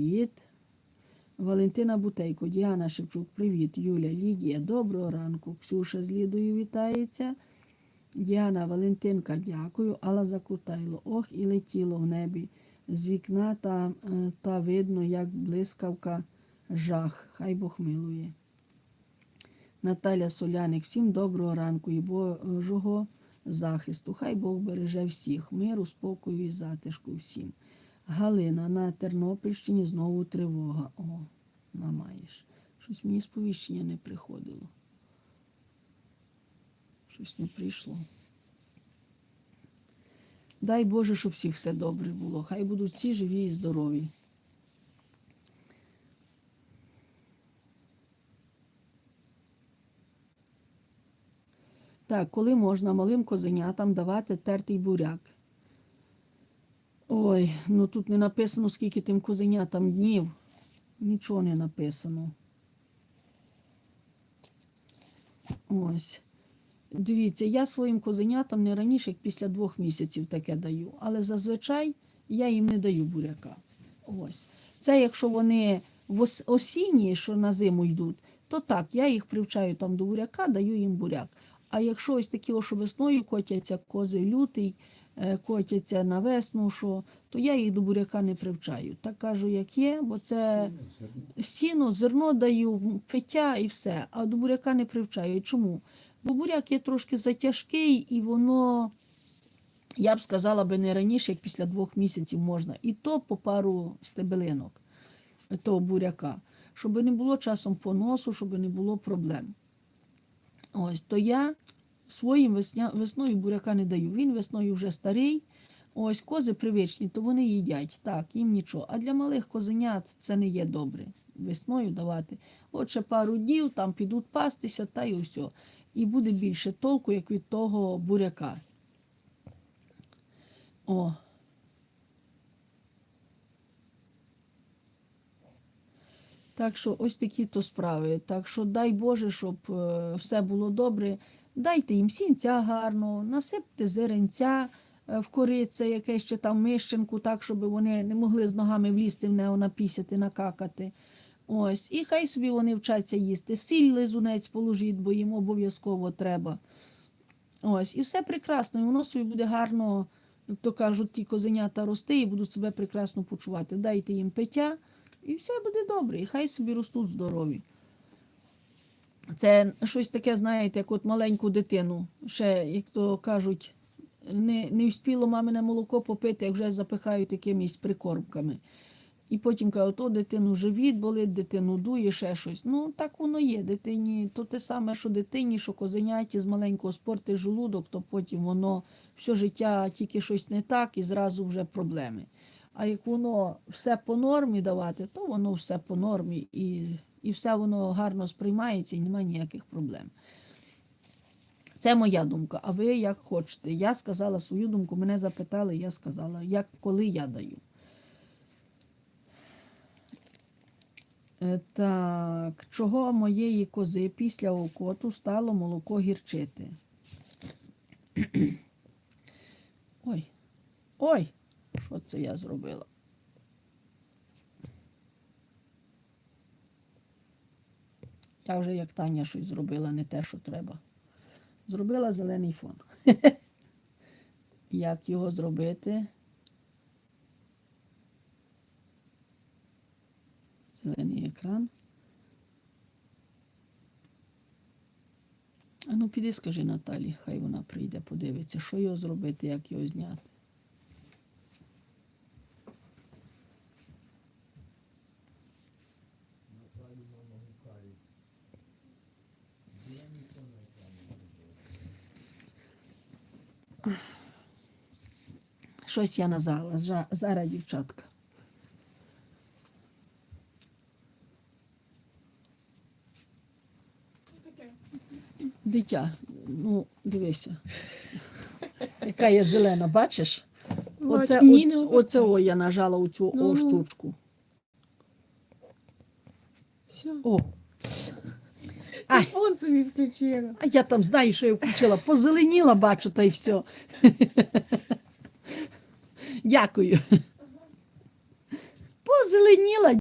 Привіт. Валентина Бутейко, Діана Шевчук, привіт. Юля, Лідія, доброго ранку. Ксюша з Лідою вітається. Діана Валентинка, дякую. Алла Закутайло. Ох, і летіло в небі. З вікна та, е, та видно, як блискавка жах. Хай Бог милує. Наталя Соляник, всім доброго ранку і Божого захисту. Хай Бог береже всіх, миру, спокою і затишку всім. Галина на Тернопільщині знову тривога. О, намаєш. Щось мені сповіщення не приходило. Щось не прийшло. Дай Боже, щоб всіх все добре було. Хай будуть всі живі і здорові. Так, коли можна малим козенятам давати тертий буряк? Ой, ну тут не написано, скільки тим козенятам днів. Нічого не написано. Ось. Дивіться, я своїм козенятам не раніше, як після двох місяців таке даю. Але зазвичай я їм не даю буряка. Ось. Це якщо вони вос- осінні, що на зиму йдуть, то так, я їх привчаю там до буряка, даю їм буряк. А якщо ось такі, що весною котяться кози лютий, котяться на весну, що, то я їх до буряка не привчаю. Так кажу, як є, бо це сіно, зерно даю, пиття і все, а до буряка не привчаю. Чому? Бо буряк є трошки затяжкий і воно, я б сказала би не раніше, як після двох місяців можна. І то по пару стебелинок того буряка, щоб не було часом поносу, щоб не було проблем. Ось, то я своїм весня, весною буряка не даю. Він весною вже старий. Ось кози привичні, то вони їдять. Так, їм нічого. А для малих козенят це не є добре. Весною давати. От ще пару днів там підуть пастися, та й все. І буде більше толку, як від того буряка. О. Так що ось такі то справи. Так що дай Боже, щоб е, все було добре. Дайте їм сінця гарно, насипте зеренця е, в корице, яке ще там мищенку, так, щоб вони не могли з ногами влізти в нього напісяти, накакати. Ось, і хай собі вони вчаться їсти. Сіль лизунець положіть, бо їм обов'язково треба. Ось, і все прекрасно, і воно собі буде гарно, як то кажуть, ті козенята рости і будуть себе прекрасно почувати. Дайте їм пиття, і все буде добре, і хай собі ростуть здорові. Це щось таке, знаєте, як от маленьку дитину. Ще, як то кажуть, не, не встигло мамине молоко попити, як вже запихають якимись прикормками. І потім кажуть, о, дитину живіт болить, дитину дує, ще щось. Ну, так воно є. Дитині то те саме, що дитині, що козеняті з маленького спорту желудок, то потім воно все життя тільки щось не так і зразу вже проблеми. А як воно все по нормі давати, то воно все по нормі і, і все воно гарно сприймається і немає ніяких проблем. Це моя думка. А ви як хочете? Я сказала свою думку, мене запитали, я сказала, як коли я даю. Е, Так, чого моєї кози після окоту стало молоко гірчити? Ой, ой, що це я зробила? Я вже як Таня щось зробила, не те, що треба. Зробила зелений фон. Як його зробити? Зелений екран. А ну піди скажи Наталі, хай вона прийде, подивиться, що його зробити, як його зняти. Щось я назвала. Зараз, дівчатка. Дитя, ну дивися. Яка є зелена, бачиш? Оце, о, оце о, я нажала у цю Ну, о ну. штучку. Все. О. Ай. Он собі включила. А я там знаю, що я включила. Позеленіла, бачу, та й все. Дякую. озеленіла